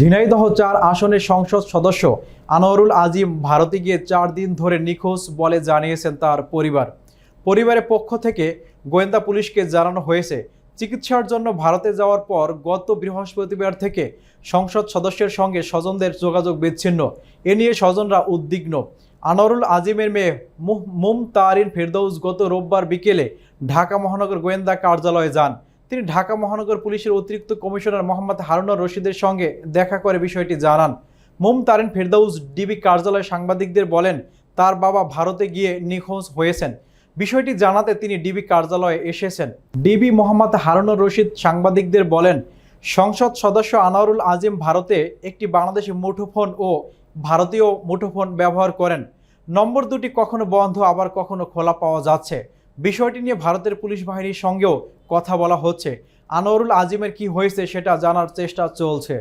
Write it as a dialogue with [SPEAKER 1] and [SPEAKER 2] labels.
[SPEAKER 1] ঝিনাইদহ চার আসনের সংসদ সদস্য আনোয়ারুল আজিম ভারতে গিয়ে চার দিন ধরে নিখোঁজ বলে জানিয়েছেন তার পরিবার। পরিবারের পক্ষ থেকে গোয়েন্দা পুলিশকে জানানো হয়েছে, চিকিৎসার জন্য ভারতে যাওয়ার পর গত বৃহস্পতিবার থেকে সংসদ সদস্যের সঙ্গে স্বজনদের যোগাযোগ বিচ্ছিন্ন। এ নিয়ে স্বজনরা উদ্বিগ্ন। আনোয়ারুল আজিমের মেয়ে মুহ- তারিন ফেরদৌস গত রোববার বিকেলে ঢাকা মহানগর গোয়েন্দা কার্যালয়ে যান। তিনি ঢাকা মহানগর পুলিশের অতিরিক্ত কমিশনার মোহাম্মদ হারুনার রশিদের সঙ্গে দেখা করে বিষয়টি জানান। মুমতারিন ফেরদৌস ডিবি কার্যালয়ে সাংবাদিকদের বলেন, তার বাবা ভারতে গিয়ে নিখোঁজ হয়েছেন। বিষয়টি জানাতে তিনি ডিবি কার্যালয়ে এসেছেন। ডিবি মোহাম্মদ হারুনুর রশিদ সাংবাদিকদের বলেন, সংসদ সদস্য আনোয়ারুল আজিম ভারতে একটি বাংলাদেশি মুঠোফোন ও ভারতীয় মুঠোফোন ব্যবহার করেন। নম্বর দুটি কখনো বন্ধ, আবার কখনো খোলা পাওয়া যাচ্ছে। বিষয়টি নিয়ে ভারতের পুলিশ বাহিনীর সঙ্গেও কথা বলা হচ্ছে। আনোয়ারুল আজিমের কি হয়েছে সেটা জানার চেষ্টা চলছে।